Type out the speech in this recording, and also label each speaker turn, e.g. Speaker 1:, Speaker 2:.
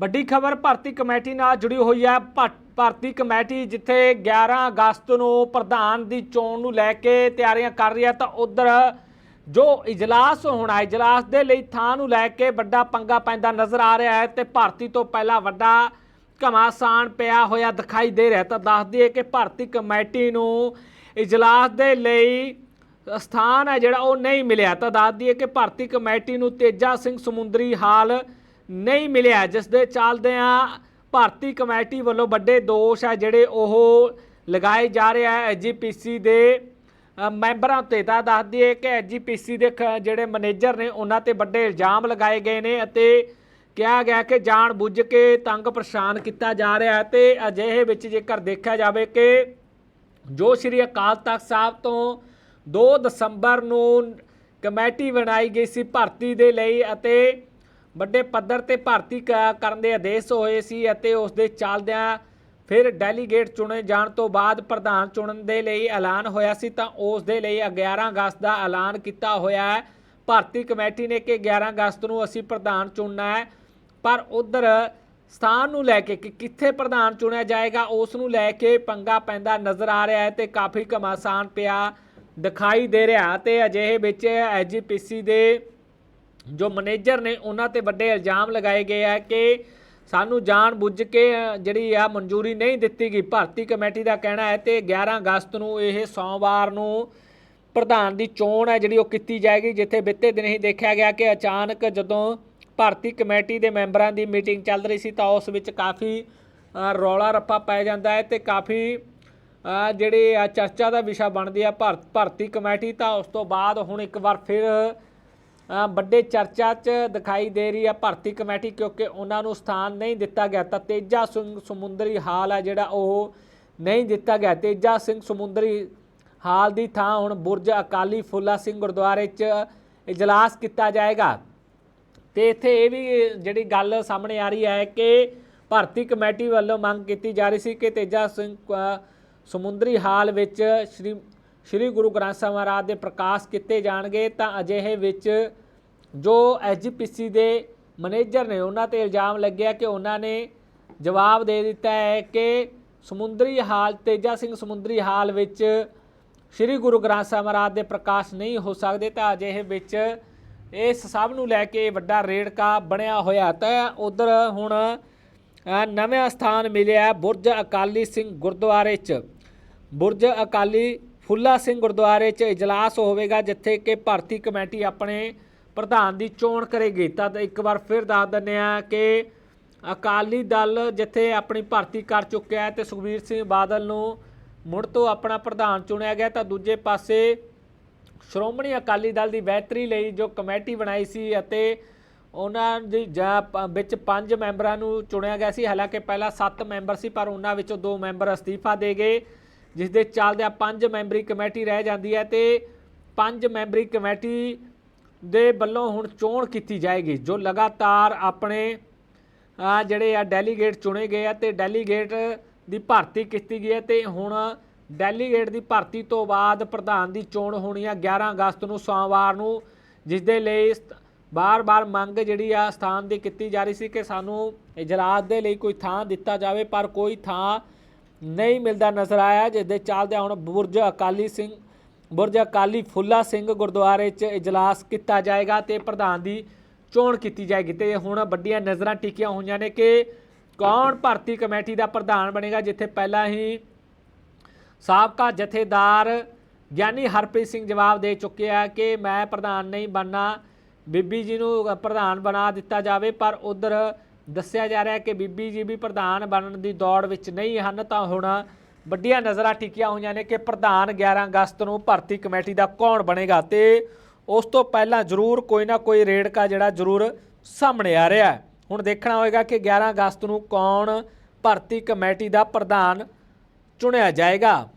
Speaker 1: ਵੱਡੀ ਖਬਰ ਭਾਰਤੀ ਕਮੇਟੀ ਨਾਲ ਜੁੜੀ ਹੋਈ ਹੈ। ਭਾ- ਭਰਤੀ ਕਮੇਟੀ ਜਿੱਥੇ 11 ਅਗਸਤ ਨੂੰ ਪ੍ਰਧਾਨ ਦੀ ਚੋਣ ਨੂੰ ਲੈ ਕੇ ਤਿਆਰੀਆਂ ਕਰ ਰਹੀ ਹੈ, ਤਾਂ ਉਧਰ ਜੋ ਇਜਲਾਸ ਹੋਣਾ ਇਜਲਾਸ ਦੇ ਲਈ ਥਾਂ ਨੂੰ ਲੈ ਕੇ ਵੱਡਾ ਪੰਗਾ ਪੈਂਦਾ ਨਜ਼ਰ ਆ ਰਿਹਾ ਹੈ ਤੇ ਭਾਰਤੀ ਤੋਂ ਪਹਿਲਾਂ ਵੱਡਾ ਘਮਾਸਾਨ ਪਿਆ ਹੋਇਆ ਦਿਖਾਈ ਦੇ ਰਿਹਾ ਤਾਂ ਦੱਸ ਦਈਏ ਕਿ ਭਾਰਤੀ ਕਮੇਟੀ ਨੂੰ ਇਜਲਾਸ ਦੇ ਲਈ ਸਥਾਨ ਹੈ ਜਿਹੜਾ ਉਹ ਨਹੀਂ ਮਿਲਿਆ। ਤਾਂ ਦੱਸ ਦਈਏ ਕਿ ਭਾਰਤੀ ਕਮੇਟੀ ਨੂੰ ਤੇਜਾ ਸਿੰਘ ਸਮੁੰਦਰੀ ਹਾਲ ਨਹੀਂ ਮਿਲਿਆ, ਜਿਸ ਦੇ ਚੱਲਦਿਆਂ ਭਰਤੀ ਕਮੇਟੀ ਵੱਲੋਂ ਵੱਡੇ ਦੋਸ਼ ਹੈ ਜਿਹੜੇ ਉਹ ਲਗਾਏ ਜਾ ਰਹੇ ਹੈ ਐਜੀਪੀਸੀ ਦੇ ਮੈਂਬਰਾਂ ਉੱਤੇ। ਤਾਂ ਦੱਸ ਦਈਏ ਕਿ ਐਜੀਪੀਸੀ ਦੇ ਖ- ਜਿਹੜੇ ਮੈਨੇਜਰ ਨੇ, ਉਹਨਾਂ ਤੇ ਵੱਡੇ ਇਲਜ਼ਾਮ ਲਗਾਏ ਗਏ ਨੇ ਅਤੇ ਕਿਹਾ ਗਿਆ ਕਿ ਜਾਣ ਬੁੱਝ ਕੇ ਤੰਗ ਪਰੇਸ਼ਾਨ ਕੀਤਾ ਜਾ ਰਿਹਾ ਹੈ ਤੇ ਅਜਿਹੇ ਵਿੱਚ ਜੇਕਰ ਦੇਖਿਆ ਜਾਵੇ ਕਿ ਜੋ ਸ੍ਰੀ ਅਕਾਲ ਤਖਤ ਸਾਹਿਬ ਤੋਂ 2 ਦਸੰਬਰ ਨੂੰ ਕਮੇਟੀ ਬਣਾਈ ਗਈ ਸੀ ਭਰਤੀ ਦੇ ਲਈ ਅਤੇ ਵੱਡੇ ਪੱਧਰ ਤੇ ਭਰਤੀ ਕ- ਕਰਨ ਦੇ ਆਦੇਸ਼ ਹੋਏ ਸੀ ਅਤੇ ਉਸ ਦੇ ਚੱਲਦਿਆਂ ਫਿਰ ਡੈਲੀਗੇਟ ਚੁਣੇ ਜਾਣ ਤੋਂ ਬਾਅਦ ਪ੍ਰਧਾਨ ਚੁਣਨ ਦੇ ਲਈ ਐਲਾਨ ਹੋਇਆ ਸੀ ਤਾਂ ਉਸ ਦੇ ਲਈ 11 ਅਗਸਤ ਦਾ ਐਲਾਨ ਕੀਤਾ ਹੋਇਆ ਹੈ। ਭਰਤੀ ਕਮੇਟੀ ਨੇ ਕਿ 11 ਅਗਸਤ ਨੂੰ ਅਸੀਂ ਪ੍ਰਧਾਨ ਚੁਣਨਾ ਹੈ, ਪਰ ਉਧਰ ਸਥਾਨ ਨੂੰ ਲੈ ਕੇ ਕਿ ਕਿੱਥੇ ਪ੍ਰਧਾਨ ਚੁਣਿਆ ਜਾਏਗਾ ਉਸ ਨੂੰ ਲੈ ਕੇ ਪੰਗਾ ਪੈਂਦਾ ਨਜ਼ਰ ਆ ਰਿਹਾ ਹੈ ਤੇ ਕਾਫੀ ਘਮਾਸਾਨ ਪਿਆ ਦਿਖਾਈ ਦੇ ਰਿਹਾ ਤੇ ਅਜਿਹੇ ਵਿੱਚ ਐਜੀਪੀਸੀ ਦੇ ਜੋ ਮੈਨੇਜਰ ਨੇ ਉਹਨਾਂ ਤੇ ਵੱਡੇ ਇਲਜ਼ਾਮ ਲਗਾਏ ਗਏ ਆ ਕਿ ਸਾਨੂੰ ਜਾਣ ਬੁੱਝ ਕੇ ਜਿਹੜੀ ਆ ਮਨਜ਼ੂਰੀ ਨਹੀਂ ਦਿੱਤੀ ਗਈ। ਭਰਤੀ ਕਮੇਟੀ ਦਾ ਕਹਿਣਾ ਹੈ ਤੇ 11 ਅਗਸਤ ਨੂੰ ਇਹ ਸੋਮਵਾਰ ਨੂੰ ਪ੍ਰਧਾਨ ਦੀ ਚੋਣ ਹੈ ਜਿਹੜੀ ਉਹ ਕੀਤੀ ਜਾਏਗੀ, ਜਿੱਥੇ ਬਿੱਤੇ ਦਿਨ ਹੀ ਦੇਖਿਆ ਗਿਆ ਕਿ ਅਚਾਨਕ ਜਦੋਂ ਭਰਤੀ ਕਮੇਟੀ ਦੇ ਮੈਂਬਰਾਂ ਦੀ ਮੀਟਿੰਗ ਚੱਲ ਰਹੀ ਸੀ ਤਾਂ ਉਸ ਵਿੱਚ ਕਾਫੀ ਰੌਲਾ ਰੱਪਾ ਪੈ ਜਾਂਦਾ ਹੈ ਤੇ ਕਾਫੀ ਜਿਹੜੇ ਆ ਚਰਚਾ ਦਾ ਵਿਸ਼ਾ ਬਣਦੀ ਆ ਭਰ- ਭਰਤੀ ਕਮੇਟੀ ਤਾਂ ਉਸ ਤੋਂ ਬਾਅਦ ਹੁਣ ਇੱਕ ਵਾਰ ਫਿਰ ਵੱਡੇ ਚਰਚਾ 'ਚ ਦਿਖਾਈ ਦੇ ਰਹੀ ਹੈ ਭਰਤੀ ਕਮੇਟੀ ਕਿਉਂਕਿ ਉਹਨਾਂ ਨੂੰ ਸਥਾਨ ਨਹੀਂ ਦਿੱਤਾ ਗਿਆ ਤਾਂ ਤੇਜਾ ਸਿੰਘ ਸਮੁੰਦਰੀ ਹਾਲ ਹੈ ਜਿਹੜਾ ਉਹ ਨਹੀਂ ਦਿੱਤਾ ਗਿਆ। ਤੇਜਾ ਸਿੰਘ ਸਮੁੰਦਰੀ ਹਾਲ ਦੀ ਥਾਂ ਹੁਣ ਬੁਰਜ ਅਕਾਲੀ ਫੁੱਲਾ ਸਿੰਘ ਗੁਰਦੁਆਰੇ 'ਚ ਇਜਲਾਸ ਕੀਤਾ ਜਾਏਗਾ। ਤੇ ਇੱਥੇ ਇਹ ਵੀ ਜਿਹੜੀ ਗੱਲ ਸਾਹਮਣੇ ਆ ਰਹੀ ਹੈ ਕਿ ਭਰਤੀ ਕਮੇਟੀ ਵੱਲੋਂ ਮੰਗ ਕੀਤੀ ਜਾ ਰਹੀ ਸੀ ਕਿ ਤੇਜਾ ਸਿੰਘ ਅ, ਸਮੁੰਦਰੀ ਹਾਲ ਵਿੱਚ ਸ਼੍ਰੀ ਸ਼੍ਰੀ ਗੁਰੂ ਗ੍ਰੰਥ ਸਾਹਿਬ ਮਹਾਰਾਜ ਦੇ ਪ੍ਰਕਾਸ਼ ਕੀਤੇ ਜਾਣਗੇ ਤਾਂ ਅਜਿਹੇ ਵਿੱਚ ਜੋ ਐਜੀਪੀਸੀ ਦੇ ਮੈਨੇਜਰ ਨੇ ਉਹਨਾਂ ਤੇ ਇਲਜ਼ਾਮ ਲੱਗਿਆ ਕਿ ਉਹਨਾਂ ਨੇ ਜਵਾਬ ਦੇ ਦਿੱਤਾ ਹੈ ਕਿ ਸਮੁੰਦਰੀ ਹਾਲ, ਤੇਜਾ ਸਿੰਘ ਸਮੁੰਦਰੀ ਹਾਲ ਵਿੱਚ ਸ਼੍ਰੀ ਗੁਰੂ ਗ੍ਰੰਥ ਸਾਹਿਬ ਮਹਾਰਾਜ ਦੇ ਪ੍ਰਕਾਸ਼ ਨਹੀਂ ਹੋ ਸਕਦੇ ਤਾਂ ਅਜਿਹੇ ਵਿੱਚ ਇਸ ਸਭ ਨੂੰ ਲੈ ਕੇ ਵੱਡਾ ਰੇੜਕਾ ਬਣਿਆ ਹੋਇਆ ਤਾਂ ਉਧਰ ਹੁਣ ਨਵਾਂ ਸਥਾਨ ਮਿਲਿਆ ਬੁਰਜ ਅਕਾਲੀ ਸਿੰਘ ਗੁਰਦੁਆਰੇ 'ਚ। ਬੁਰਜ ਅਕਾਲੀ ਫੁੱਲਾ ਸਿੰਘ ਗੁਰਦੁਆਰੇ 'ਚ ਇਜਲਾਸ ਹੋਵੇਗਾ, ਜਿੱਥੇ ਕਿ ਭਰਤੀ ਕਮੇਟੀ ਆਪਣੇ ਪ੍ਰਧਾਨ ਦੀ ਚੋਣ ਕਰੇਗੀ। ਤਾਂ ਇੱਕ ਵਾਰ ਫਿਰ ਦੱਸ ਦਿੰਦੇ ਆ ਕਿ ਅਕਾਲੀ ਦਲ ਜਿੱਥੇ ਆਪਣੀ ਭਰਤੀ ਕਰ ਚੁੱਕਿਆ ਹੈ ਤੇ ਸੁਖਬੀਰ ਸਿੰਘ ਬਾਦਲ ਨੂੰ ਮੁੜ ਤੋਂ ਆਪਣਾ ਪ੍ਰਧਾਨ ਚੁਣਿਆ ਗਿਆ, ਤਾਂ ਦੂਜੇ ਪਾਸੇ ਸ਼੍ਰੋਮਣੀ ਅਕਾਲੀ ਦਲ ਦੀ ਬਿਹਤਰੀ ਲਈ ਜੋ ਕਮੇਟੀ ਬਣਾਈ ਸੀ ਅਤੇ ਉਹਨਾਂ ਦੀ ਜਾਂ ਵਿੱਚ ਪੰਜ ਮੈਂਬਰਾਂ ਨੂੰ ਚੁਣਿਆ ਗਿਆ ਸੀ। ਹਾਲਾਂਕਿ ਪਹਿਲਾਂ 7 ਮੈਂਬਰ ਸੀ, ਪਰ ਉਹਨਾਂ ਵਿੱਚੋਂ ਦੋ ਮੈਂਬਰ ਅਸਤੀਫਾ ਦੇ ਗਏ। ਜਿਸ ਦੇ ਚੱਲਦਿਆਂ ਪੰਜ ਮੈਂਬਰੀ ਕਮੇਟੀ ਰਹਿ ਜਾਂਦੀ ਹੈ ਤੇ ਪੰਜ ਮੈਂਬਰੀ ਕਮੇਟੀ ਦੇ ਵੱਲੋਂ ਹੁਣ ਚੋਣ ਕੀਤੀ ਜਾਏਗੀ, ਜੋ ਲਗਾਤਾਰ ਆਪਣੇ ਜਿਹੜੇ ਆ ਡੈਲੀਗੇਟ ਚੁਣੇ ਗਏ ਆ ਤੇ ਡੈਲੀਗੇਟ ਦੀ ਭਰਤੀ ਕੀਤੀ ਗਈ ਹੈ ਤੇ ਹੁਣ ਡੈਲੀਗੇਟ ਦੀ ਭਰਤੀ ਤੋਂ ਬਾਅਦ ਪ੍ਰਧਾਨ ਦੀ ਚੋਣ ਹੋਣੀ ਆ 11 ਅਗਸਤ ਨੂੰ ਸੋਮਵਾਰ ਨੂੰ ਜਿਸ ਦੇ ਲਈ ਬਾਰ-ਬਾਰ ਮੰਗ ਜਿਹੜੀ ਆ ਸਥਾਨ ਦੀ ਕੀਤੀ ਜਾ ਰਹੀ ਸੀ ਕਿ ਸਾਨੂੰ ਇਜਲਾਸ ਦੇ ਲਈ ਕੋਈ ਥਾਂ ਦਿੱਤਾ ਜਾਵੇ, ਪਰ ਕੋਈ ਥਾਂ ਨਹੀਂ ਮਿਲਦਾ ਨਜ਼ਰ ਆਇਆ ਜਿਸ ਦੇ ਚੱਲਦੇ ਹੁਣ ਬੁਰਜ ਅਕਾਲੀ ਸਿੰਘ, ਬੁਰਜ ਅਕਾਲੀ ਫੁੱਲਾ ਸਿੰਘ ਗੁਰਦੁਆਰੇ 'ਚ ਇਜਲਾਸ ਕੀਤਾ ਜਾਏਗਾ ਤੇ ਪ੍ਰਧਾਨ ਦੀ ਚੋਣ ਕੀਤੀ ਜਾਏਗੀ ਤੇ ਹੁਣ ਵੱਡੀਆਂ ਨਜ਼ਰਾਂ ਟਿਕੀਆਂ ਹੋਈਆਂ ਨੇ ਕਿ ਕੌਣ ਭਰਤੀ ਕਮੇਟੀ ਦਾ ਪ੍ਰਧਾਨ ਬਣੇਗਾ, ਜਿੱਥੇ ਪਹਿਲਾਂ ਹੀ ਸਾਬਕਾ ਜਥੇਦਾਰ ਗਿਆਨੀ ਹਰਪ੍ਰੀਤ ਸਿੰਘ ਜਵਾਬ ਦੇ ਚੁੱਕੇ ਆ ਕਿ ਮੈਂ ਪ੍ਰਧਾਨ ਨਹੀਂ ਬਣਨਾ, ਬੀਬੀ ਜੀ ਨੂੰ ਪ੍ਰਧਾਨ ਬਣਾ ਦਿੱਤਾ ਜਾਵੇ, ਪਰ ਉਧਰ ਦੱਸਿਆ ਜਾ ਰਿਹਾ ਹੈ ਕਿ ਬੀਬੀ ਜੀ ਵੀ ਪ੍ਰਧਾਨ ਬਣਨ ਦੀ ਦੌੜ ਵਿੱਚ ਨਹੀਂ ਹਨ, ਤਾਂ ਹੁਣ ਵੱਡੀਆਂ ਨਜ਼ਰਾਂ ਟਿਕੀਆਂ ਹੋਈਆਂ ਨੇ ਕਿ ਪ੍ਰਧਾਨ 11 ਅਗਸਤ ਨੂੰ ਭਰਤੀ ਕਮੇਟੀ ਦਾ ਕੌਣ ਬਣੇਗਾ ਤੇ ਉਸ ਤੋਂ ਪਹਿਲਾਂ ਜ਼ਰੂਰ ਕੋਈ ਨਾ ਕੋਈ ਰੇੜਕਾ ਜਿਹੜਾ ਜ਼ਰੂਰ ਸਾਹਮਣੇ ਆ ਰਿਹਾ ਹੈ। ਹੁਣ ਦੇਖਣਾ ਹੋਏਗਾ ਕਿ 11 ਅਗਸਤ ਨੂੰ ਕੌਣ ਭਰਤੀ ਕਮੇਟੀ ਦਾ ਪ੍ਰਧਾਨ ਚੁਣਿਆ ਜਾਏਗਾ।